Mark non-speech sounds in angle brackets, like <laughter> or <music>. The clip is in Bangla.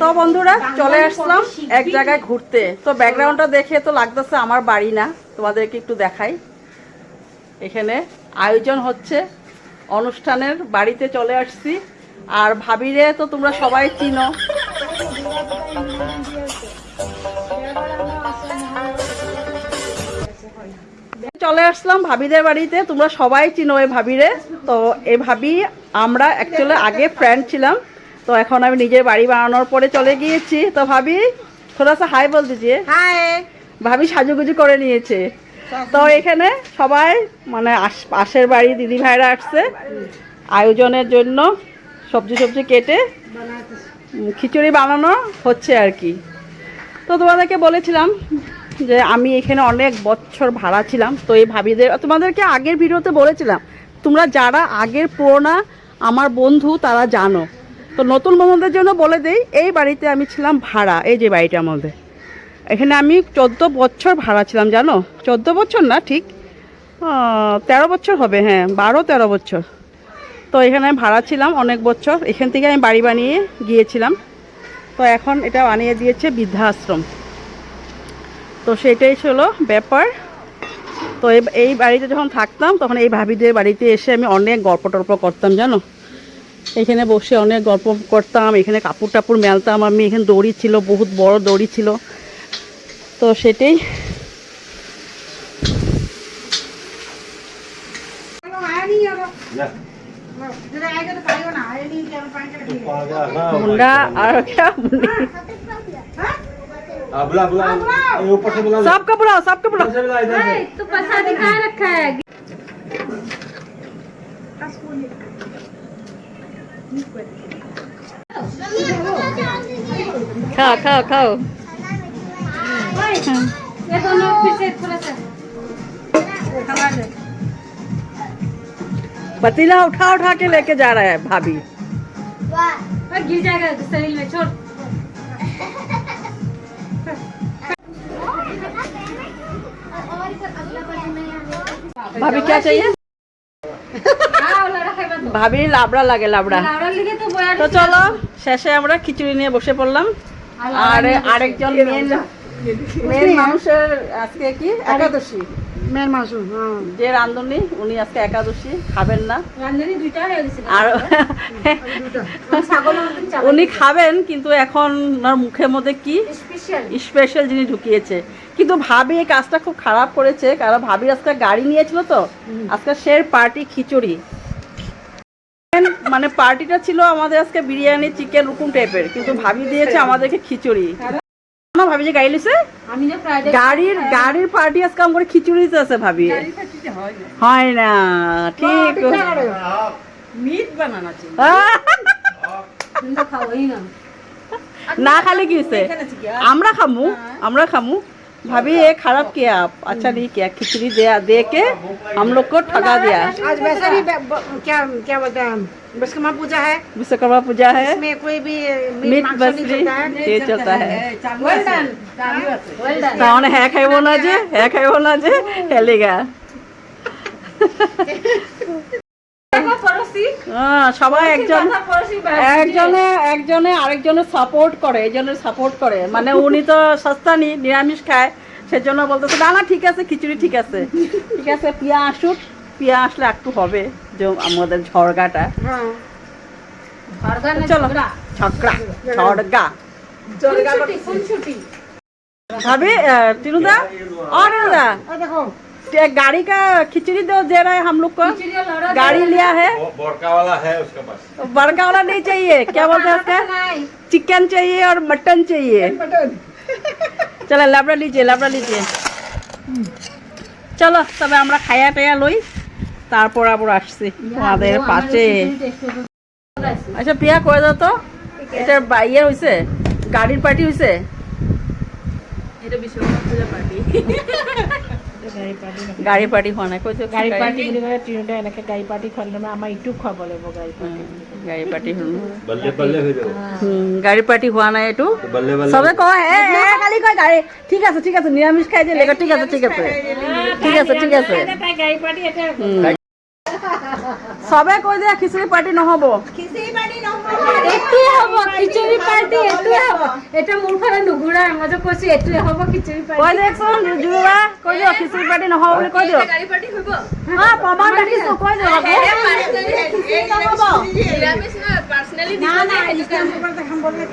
তো বন্ধুরা, চলে আসলাম এক জায়গায় ঘুরতে। তো ব্যাকগ্রাউন্ডটা দেখে তো লাগতেছে আমার বাড়ি না, তোমাদেরকে একটু দেখাই। এখানে আয়োজন হচ্ছে, অনুষ্ঠানের বাড়িতে চলে আসছি। আর ভাবিরে তো তোমরা সবাই চিনো। চলে আসলাম ভাবিদের বাড়িতে, তোমরা সবাই চিনো এই ভাবিরে। তো এই ভাবি, আমরা অ্যাকচুয়ালি আগে ফ্রেন্ড ছিলাম। তো এখন আমি নিজের বাড়ি বানানোর পরে চলে গিয়েছি। তো ভাবি থোড়া সা হাই বল দিজিয়ে হাই। ভাবি সাজুগুজু করে নিয়েছে। তো এখানে সবাই মানে পাশের বাড়ি দিদি ভাইরা আসছে। আয়োজনের জন্য সবজি সবজি কেটে খিচুড়ি বানানো হচ্ছে আর কি। তো তোমাদেরকে বলেছিলাম যে আমি এখানে অনেক বছর ভাড়া ছিলাম। তো এই ভাবিদের তোমাদেরকে আগের ভিডিওতে বলেছিলাম তোমরা যারা আগের পুরোনা আমার বন্ধু তারা জানো। তো নতুন বন্ধুদের জন্য বলে দেই, এই বাড়িতে আমি ছিলাম ভাড়া, এই যে বাড়িটার মধ্যে। এখানে আমি চোদ্দ বছর ভাড়া ছিলাম, জানো? চোদ্দ বছর না, ঠিক? তেরো বছর হবে হ্যাঁ বারো তেরো বছর। তো এখানে আমি ভাড়া ছিলাম অনেক বছর, এখান থেকে আমি বাড়ি বানিয়ে গিয়েছিলাম। তো এখন এটা বানিয়ে দিয়েছে বৃদ্ধাশ্রম। তো সেটাই ছিল ব্যাপার। তো এই- বাড়িতে যখন থাকতাম, তখন এই ভাবিদের বাড়িতে এসে আমি অনেক গল্প টল্প করতাম, জানো? এখানে বসে অনেক গল্প করতাম এখানে কাপড় টাপড় মেলতাম আমি এখানে দড়ি ছিল বহুত বড় দড়ি ছিল তো সেটাই आया नहीं है जरा आएगा तो पाएगा ना आया नहीं क्या पानी का ठीक मुंडा और क्या मुंडी हाँ, बुला बुला ये ऊपर से बुला सबका बुलाओ सबका बुलाओ ऊपर से बुला इधर से तो पैसा दिखा रखा है खाओ खाओ खाओ। पतीला उठा उठा के लेके जा रहा है भाभी। गिर जाएगा शरीर में छोड़ भाभी, क्या चाहिए? ভাবি লাবড়া লাগে লাবড়া। তো চলো শেষে আমরা খিচুড়ি নিয়ে বসে পড়লাম। আর আরেকজন মেন মানুষের আজকে কি? উনি আজকে একাদশী খাবেন না। আর <laughs> উনি খাবেন কিন্তু এখন মুখের মধ্যে কি? স্পেশাল যিনি ঢুকিয়েছে। কিন্তু ভাবি কাজটা খুব খারাপ করেছে কারণ ভাবি আজকে গাড়ি নিয়েছিল তো। আজকে সের পার্টি খিচুড়ি। মানে পার্টিটা ছিল আমাদের আজকে বিরিয়ানি চিকেন রুকুম টাইপের কিন্তু ভাবি দিয়েছে আমাদেরকে খিচুড়ি না ভাবি যে গাড়ি লিছে আমি যে ফ্রাইডে গাড়ির গাড়ির পার্টি আজকে আমার খিচুড়ি দিতে আছে ভাবি হয় না ঠিক <laughs> মিট বানানো ছিল আহ! খাওয়াই না না খালে কি হয়েছে আমরা খামু আমরা खामू भाभी ये खराब किया आप अच्छा नहीं किया खिचड़ी दिया दे के हम लोग को ठगा दिया आज वैसे भी ब- ब- क्या क्या बोलते हैं विश्वकर्मा पूजा है विश्वकर्मा पूजा है इसमें कोई भी मीट मीट मांस नहीं बसरी चलता है ये चलता है Well done. ওয়েল ডান তাহলে হ্যাঁ খাইব না যে হ্যাঁ খাইব না যে হেলেগা দেখো পড়োশি হ্যাঁ, সবাই একজন কথা পড়োশি একজনে একজনে আরেকজনের সাপোর্ট করে একজনের সাপোর্ট করে মানে উনি তো সস্তা নি নিরামিষ খায় সেজন্য বলতেছে না না ঠিক আছে খিচুড়ি ঠিক আছে ঠিক আছে পিয়া আসুক পিয়া আসলে একটু হবে যে আমাদের ঝড়গাটা हाँ অর্গান চলো ছকরা ঝড়গা ছুটি কোন ছুটি भाभी अ, टीनूदा और टीनूदा और देखो क्या गाड़ी का खिचड़ी दो दे रहे हैं हम लोग को চিড়িয়া লড়া गाड़ी लिया है वो बोरका वाला है उसके पास तो बड़का वाला नहीं चाहिए क्या बोलते हैं उसका নাই चिकन चाहिए और मटन चाहिए बटन চলো লাবড়া লিজিয়ে লাবড়া লিজিয়ে চলো তবে আমরা খাইয়া টাইয়া লই তারপর আবার আসছি তোমাদের পাশে। আচ্ছা প্রিয়া করে দাও তো। এটা ইয়ে হয়েছে গাড়ির পার্টি হয়েছে এটা পার্টি গাড়ী পাৰ্টি খোৱা নাই। কৈছো গাড়ী পাৰ্টি বুলি ক'লে তিনিওটা এনেকে গাড়ী পাৰ্টি খোৱালে নাই আমাৰ ইটো খুৱাব লাগিব গাড়ী পাৰ্টি গাড়ী পাৰ্টি গাড়ী পাৰ্টি হোৱা নাই এইটো? চবে কয় কালি কয় গাড়ী। ঠিক আছে ঠিক আছে নিৰামিষ খাই দিলে। ঠিক আছে ঠিক আছে। ঠিক আছে ঠিক আছে। গাড়ী পাৰ্টি এতিয়া উম। চবে কৈ দিয়ে খিচিৰি পাৰ্টি নহ'ব একটু হব খিচুড়ি পার্টি এইটোৱে হ'ব এতিয়া মোৰ ফালে নুঘূৰাই মই যে কৈছো এইটোৱে হ'ব খিচিৰি কৈ পাৰি দিয়কচোন জুৰুবা কৈ দিয়ক খিচুড়ি পাৰ্টি নহ'ব বুলি কৈ দিয়ক প্ৰমাণ ৰাখিছো কৈ আকৌ না না ইসলাম দেখাম বলে